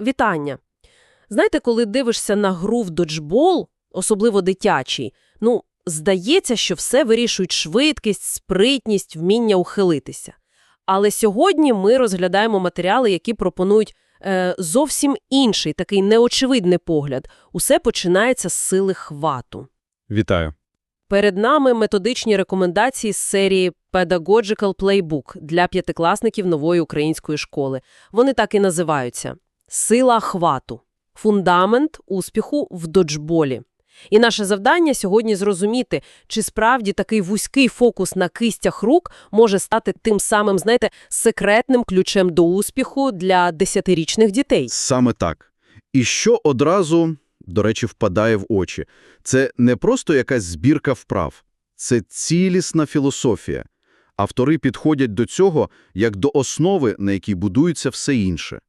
Вітання. Знаєте, коли дивишся на гру в доджбол, особливо дитячий, ну, здається, що все вирішують швидкість, спритність, вміння ухилитися. Але сьогодні ми розглядаємо матеріали, які пропонують е, зовсім інший, такий неочевидний погляд. Усе починається з сили хвату. Вітаю. Перед нами методичні рекомендації з серії Pedagogical Playbook для п'ятикласників нової української школи. Вони так і називаються «Сила хвату. Фундамент успіху в доджболі». І наше завдання сьогодні зрозуміти, чи справді такий вузький фокус на кистях рук може стати тим самим, знаєте, секретним ключем до успіху для десятирічних дітей. Саме так. І що одразу, до речі, впадає в очі. Це не просто якась збірка вправ. Це цілісна філософія. Автори підходять до цього як до основи, на якій будується все інше.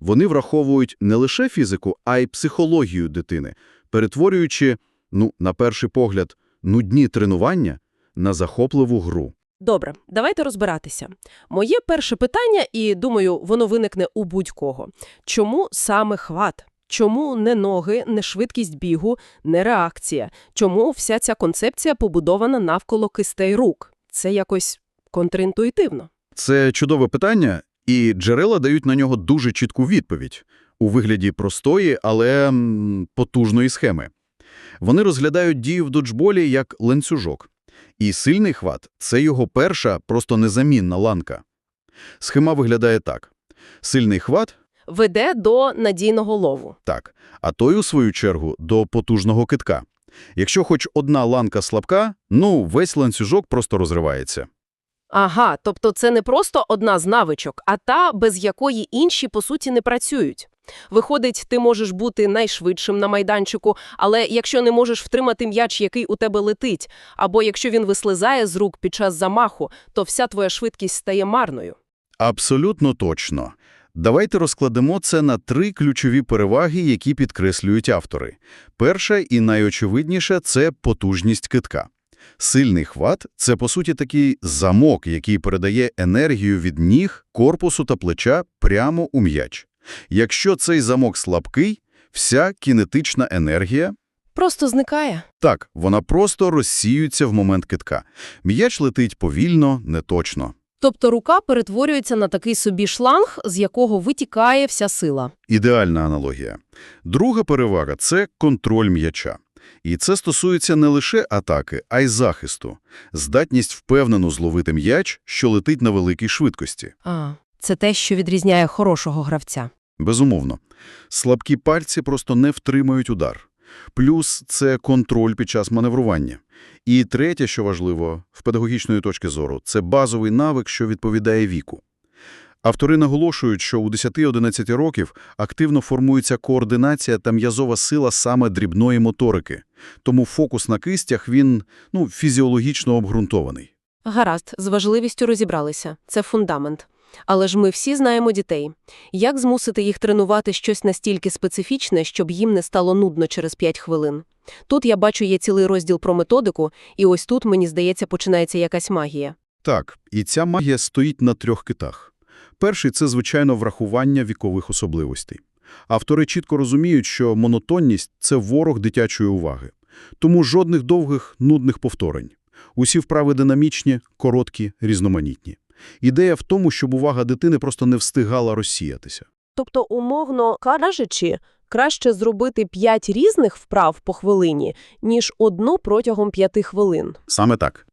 Вони враховують не лише фізику, а й психологію дитини, перетворюючи, ну, на перший погляд, нудні тренування на захопливу гру. Добре, давайте розбиратися. Моє перше питання, і думаю, воно виникне у будь-кого. Чому саме хват? Чому не ноги, не швидкість бігу, не реакція? Чому вся ця концепція побудована навколо кистей рук? Це якось контрінтуїтивно. Це чудове питання, і джерела дають на нього дуже чітку відповідь у вигляді простої, але потужної схеми. Вони розглядають дію в доджболі як ланцюжок. І сильний хват – це його перша, просто незамінна ланка. Схема виглядає так. Сильний хват Веде до надійного лову. – так, а той, у свою чергу, до потужного китка. Якщо хоч одна ланка слабка, ну, весь ланцюжок просто розривається. Ага, тобто це не просто одна з навичок, а та, без якої інші, по суті, не працюють. Виходить, ти можеш бути найшвидшим на майданчику, але якщо не можеш втримати м'яч, який у тебе летить, або якщо він вислизає з рук під час замаху, то вся твоя швидкість стає марною. Абсолютно точно. Давайте розкладемо це на три ключові переваги, які підкреслюють автори. Перша і найочевидніша – це потужність китка. Сильний хват – це, по суті, такий замок, який передає енергію від ніг, корпусу та плеча прямо у м'яч. Якщо цей замок слабкий, вся кінетична енергія Просто зникає. так, вона просто розсіюється в момент китка. М'яч летить повільно, неточно. Тобто рука перетворюється на такий собі шланг, з якого витікає вся сила. Ідеальна аналогія. Друга перевага – це контроль м'яча. І це стосується не лише атаки, а й захисту. Здатність впевнено зловити м'яч, що летить на великій швидкості. А, це те, що відрізняє хорошого гравця. Безумовно. Слабкі пальці просто не втримають удар. Плюс це контроль під час маневрування. І третє, що важливо, в педагогічної точки зору, це базовий навик, що відповідає віку. Автори наголошують, що у 10-11 років активно формується координація та м'язова сила саме дрібної моторики. Тому фокус на кистях, він, ну, фізіологічно обґрунтований. Гаразд, з важливістю розібралися. Це фундамент. Але ж ми всі знаємо дітей. Як змусити їх тренувати щось настільки специфічне, щоб їм не стало нудно через 5 хвилин? Тут я бачу є цілий розділ про методику, і ось тут, мені здається, починається якась магія. Так, і ця магія стоїть на трьох китах. Перший – це, звичайно, врахування вікових особливостей. Автори чітко розуміють, що монотонність – це ворог дитячої уваги. Тому жодних довгих, нудних повторень. Усі вправи динамічні, короткі, різноманітні. Ідея в тому, щоб увага дитини просто не встигала розсіятися. Тобто, умовно кажучи, краще зробити 5 різних вправ по хвилині, ніж одну протягом 5 хвилин. Саме так.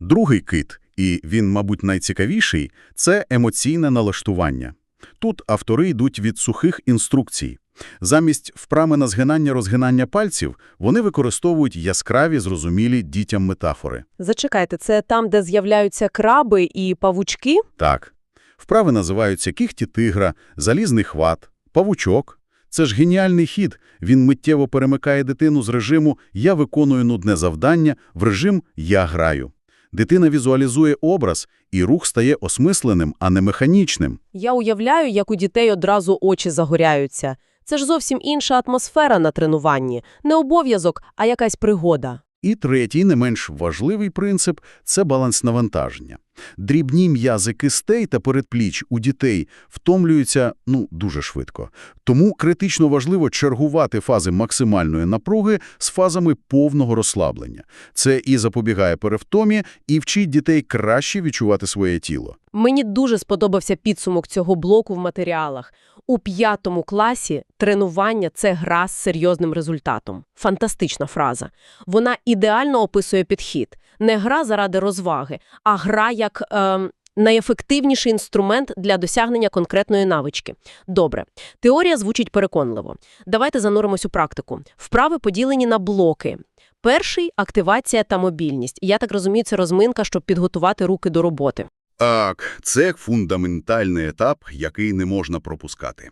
Другий кит, і він, мабуть, найцікавіший, це емоційне налаштування. Тут автори йдуть від сухих інструкцій. Замість вправи на згинання-розгинання пальців вони використовують яскраві, зрозумілі дітям метафори. Зачекайте, це там, де з'являються краби і павучки? Так. Вправи називаються кіхті тигра, залізний хват, павучок. Це ж геніальний хід. Він миттєво перемикає дитину з режиму «я виконую нудне завдання» в режим «я граю». Дитина візуалізує образ, і рух стає осмисленим, а не механічним. Я уявляю, як у дітей одразу очі загоряються. Це ж зовсім інша атмосфера на тренуванні. Не обов'язок, а якась пригода. І третій, не менш важливий принцип – це баланс навантаження. Дрібні м'язи кистей та передпліч у дітей втомлюються, ну, дуже швидко. Тому критично важливо чергувати фази максимальної напруги з фазами повного розслаблення. Це і запобігає перевтомі, і вчить дітей краще відчувати своє тіло. Мені дуже сподобався підсумок цього блоку в матеріалах. У п'ятому класі тренування – це гра з серйозним результатом. Фантастична фраза. Вона ідеально описує підхід. Не гра заради розваги, а гра як ем, найефективніший інструмент для досягнення конкретної навички. Добре. Теорія звучить переконливо. Давайте зануримось у практику. Вправи поділені на блоки. Перший – активація та мобільність. Я так розумію, це розминка, щоб підготувати руки до роботи. Так, це фундаментальний етап, який не можна пропускати.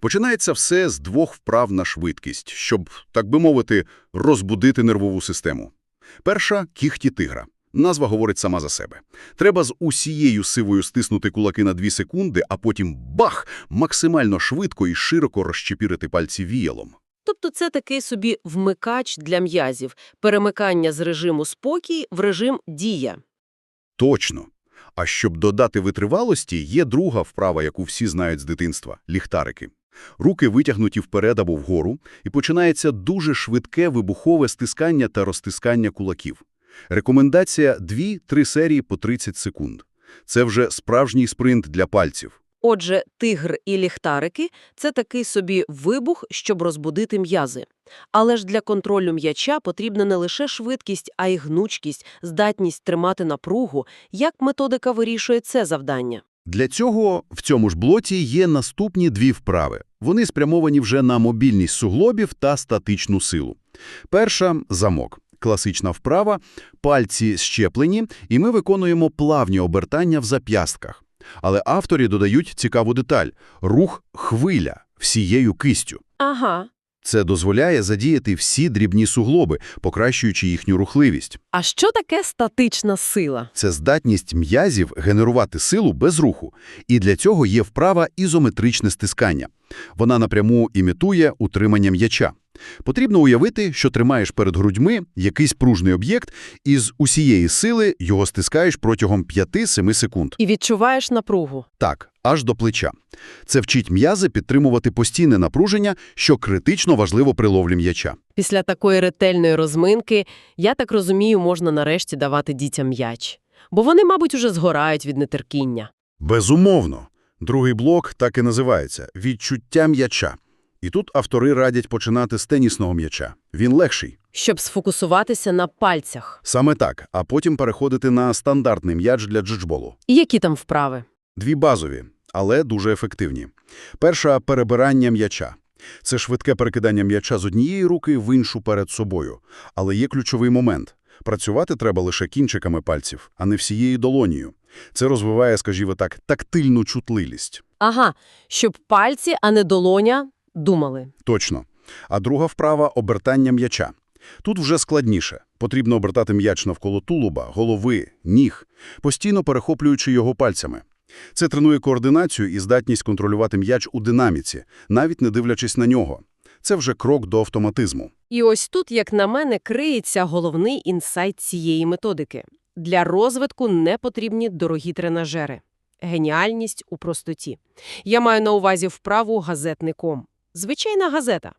Починається все з двох вправ на швидкість, щоб, так би мовити, розбудити нервову систему. Перша – кіхті тигра. Назва говорить сама за себе. Треба з усією сивою стиснути кулаки на 2 секунди, а потім бах! Максимально швидко і широко розчепірити пальці віялом. Тобто це такий собі вмикач для м'язів, перемикання з режиму спокій в режим дія. Точно. А щоб додати витривалості, є друга вправа, яку всі знають з дитинства – ліхтарики. Руки витягнуті вперед або вгору, і починається дуже швидке вибухове стискання та розтискання кулаків. Рекомендація – 2-3 серії по 30 секунд. Це вже справжній спринт для пальців. Отже, тигр і ліхтарики – це такий собі вибух, щоб розбудити м'язи. Але ж для контролю м'яча потрібна не лише швидкість, а й гнучкість, здатність тримати напругу. Як методика вирішує це завдання? Для цього в цьому ж блоці є наступні дві вправи. Вони спрямовані вже на мобільність суглобів та статичну силу. Перша – замок. Класична вправа, пальці щеплені, і ми виконуємо плавні обертання в зап'ястках. Але авторі додають цікаву деталь – рух хвиля всією кистю. Ага. Це дозволяє задіяти всі дрібні суглоби, покращуючи їхню рухливість. А що таке статична сила? Це здатність м'язів генерувати силу без руху. І для цього є вправа ізометричне стискання. Вона напряму імітує утримання м'яча. Потрібно уявити, що тримаєш перед грудьми якийсь пружний об'єкт і з усієї сили його стискаєш протягом 5-7 секунд. І відчуваєш напругу. Так, аж до плеча. Це вчить м'язи підтримувати постійне напруження, що критично важливо при ловлі м'яча. Після такої ретельної розминки, я так розумію, можна нарешті давати дітям м'яч. Бо вони, мабуть, уже згорають від нетерпіння. Безумовно. Другий блок так і називається – «Відчуття м'яча». І тут автори радять починати з тенісного м'яча. Він легший. Щоб сфокусуватися на пальцях. Саме так, а потім переходити на стандартний м'яч для джеджболу. І які там вправи? Дві базові, але дуже ефективні. Перша – перебирання м'яча. Це швидке перекидання м'яча з однієї руки в іншу перед собою. Але є ключовий момент. Працювати треба лише кінчиками пальців, а не всією долонію. Це розвиває, скажімо так, тактильну чутливість. Ага, щоб пальці, а не долоня, думали. Точно. А друга вправа – обертання м'яча. Тут вже складніше. Потрібно обертати м'яч навколо тулуба, голови, ніг, постійно перехоплюючи його пальцями. Це тренує координацію і здатність контролювати м'яч у динаміці, навіть не дивлячись на нього. Це вже крок до автоматизму. І ось тут, як на мене, криється головний інсайт цієї методики. Для розвитку не потрібні дорогі тренажери. Геніальність у простоті. Я маю на увазі вправу газетником. Звичайна газета.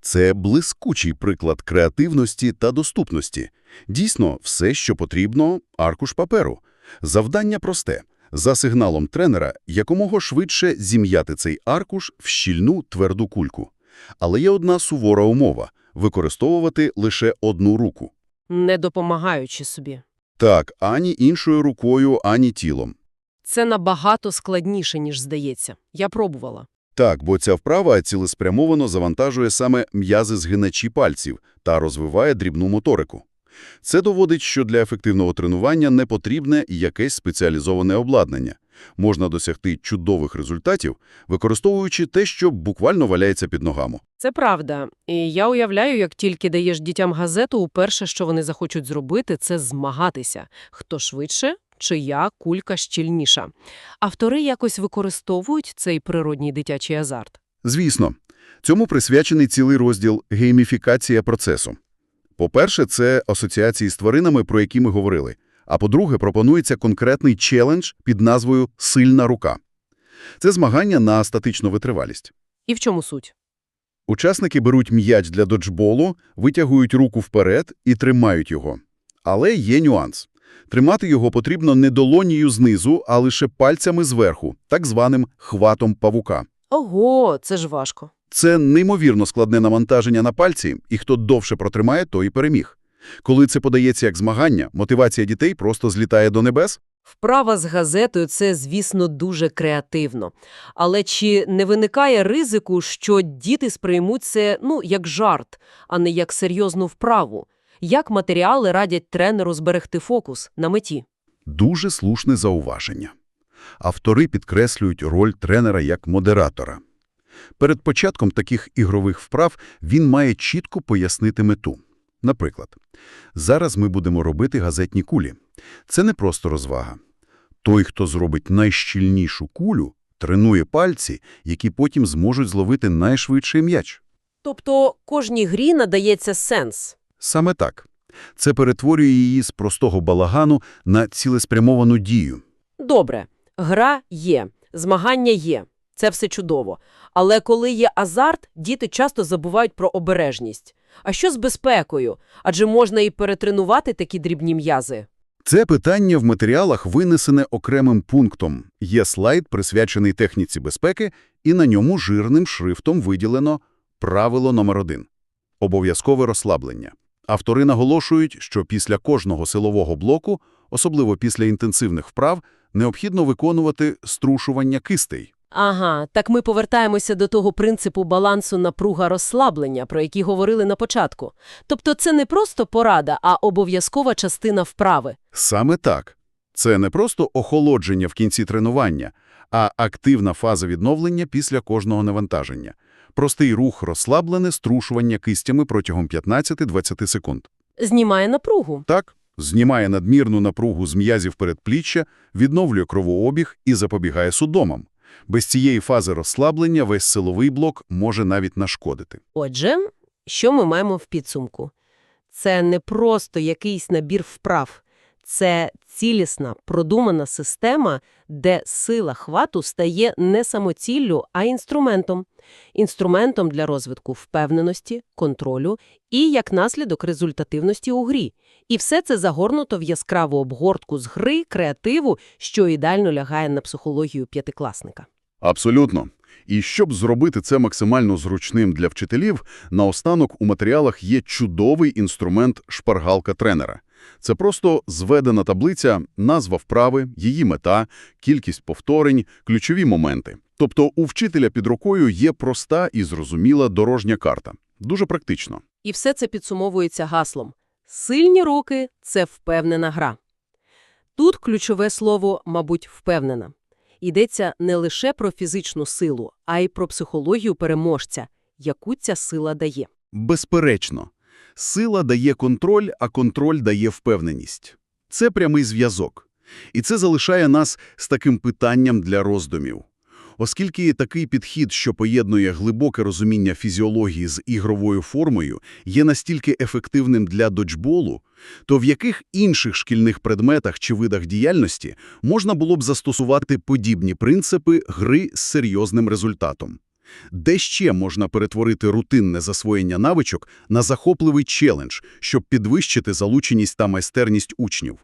Це блискучий приклад креативності та доступності. Дійсно, все, що потрібно – аркуш паперу. Завдання просте – за сигналом тренера якомога швидше зім'яти цей аркуш в щільну тверду кульку. Але є одна сувора умова – використовувати лише одну руку. Не допомагаючи собі. Так, ані іншою рукою, ані тілом. Це набагато складніше, ніж здається. Я пробувала. Так, бо ця вправа цілеспрямовано завантажує саме м'язи згиначі пальців та розвиває дрібну моторику. Це доводить, що для ефективного тренування не потрібне якесь спеціалізоване обладнання. Можна досягти чудових результатів, використовуючи те, що буквально валяється під ногами. Це правда. І я уявляю, як тільки даєш дітям газету, уперше, що вони захочуть зробити, це змагатися. Хто швидше, чия кулька щільніша. Автори якось використовують цей природній дитячий азарт. Звісно, цьому присвячений цілий розділ «Гейміфікація процесу». По-перше, це асоціації з тваринами, про які ми говорили. А по-друге, пропонується конкретний челендж під назвою «Сильна рука». Це змагання на статичну витривалість. І в чому суть? Учасники беруть м'яч для доджболу, витягують руку вперед і тримають його. Але є нюанс. Тримати його потрібно не долонію знизу, а лише пальцями зверху, так званим хватом павука. Ого, це ж важко. Це неймовірно складне навантаження на пальці, і хто довше протримає, той і переміг. Коли це подається як змагання, мотивація дітей просто злітає до небес. Вправа з газетою – це, звісно, дуже креативно. Але чи не виникає ризику, що діти сприймуть це, ну, як жарт, а не як серйозну вправу? Як матеріали радять тренеру зберегти фокус на меті? Дуже слушне зауваження. Автори підкреслюють роль тренера як модератора. Перед початком таких ігрових вправ він має чітко пояснити мету. Наприклад, зараз ми будемо робити газетні кулі. Це не просто розвага. Той, хто зробить найщільнішу кулю, тренує пальці, які потім зможуть зловити найшвидший м'яч. Тобто кожній грі надається сенс. Саме так. Це перетворює її з простого балагану на цілеспрямовану дію. Добре, гра є, змагання є. Це все чудово. Але коли є азарт, діти часто забувають про обережність. А що з безпекою? Адже можна і перетренувати такі дрібні м'язи. Це питання в матеріалах винесене окремим пунктом. Є слайд, присвячений техніці безпеки, і на ньому жирним шрифтом виділено правило номер один – обов'язкове розслаблення. Автори наголошують, що після кожного силового блоку, особливо після інтенсивних вправ, необхідно виконувати струшування кистей. Ага, так ми повертаємося до того принципу балансу напруга-розслаблення, про який говорили на початку. Тобто це не просто порада, а обов'язкова частина вправи. Саме так. Це не просто охолодження в кінці тренування, а активна фаза відновлення після кожного навантаження. Простий рух розслаблене струшування кистями протягом 15-20 секунд. Знімає напругу. Так, знімає надмірну напругу з м'язів передпліччя, відновлює кровообіг і запобігає судомам. Без цієї фази розслаблення весь силовий блок може навіть нашкодити. Отже, що ми маємо в підсумку? Це не просто якийсь набір вправ. Це цілісна, продумана система, де сила хвату стає не самоціллю, а інструментом. Інструментом для розвитку впевненості, контролю і, як наслідок, результативності у грі. І все це загорнуто в яскраву обгортку з гри, креативу, що ідеально лягає на психологію п'ятикласника. Абсолютно. І щоб зробити це максимально зручним для вчителів, наостанок у матеріалах є чудовий інструмент шпаргалка тренера. Це просто зведена таблиця, назва вправи, її мета, кількість повторень, ключові моменти. Тобто у вчителя під рукою є проста і зрозуміла дорожня карта. Дуже практично. І все це підсумовується гаслом «Сильні руки – це впевнена гра». Тут ключове слово, мабуть, «впевнена». Йдеться не лише про фізичну силу, а й про психологію переможця, яку ця сила дає. Безперечно. Сила дає контроль, а контроль дає впевненість. Це прямий зв'язок. І це залишає нас з таким питанням для роздумів. Оскільки такий підхід, що поєднує глибоке розуміння фізіології з ігровою формою, є настільки ефективним для доджболу, то в яких інших шкільних предметах чи видах діяльності можна було б застосувати подібні принципи гри з серйозним результатом? Де ще можна перетворити рутинне засвоєння навичок на захопливий челендж, щоб підвищити залученість та майстерність учнів?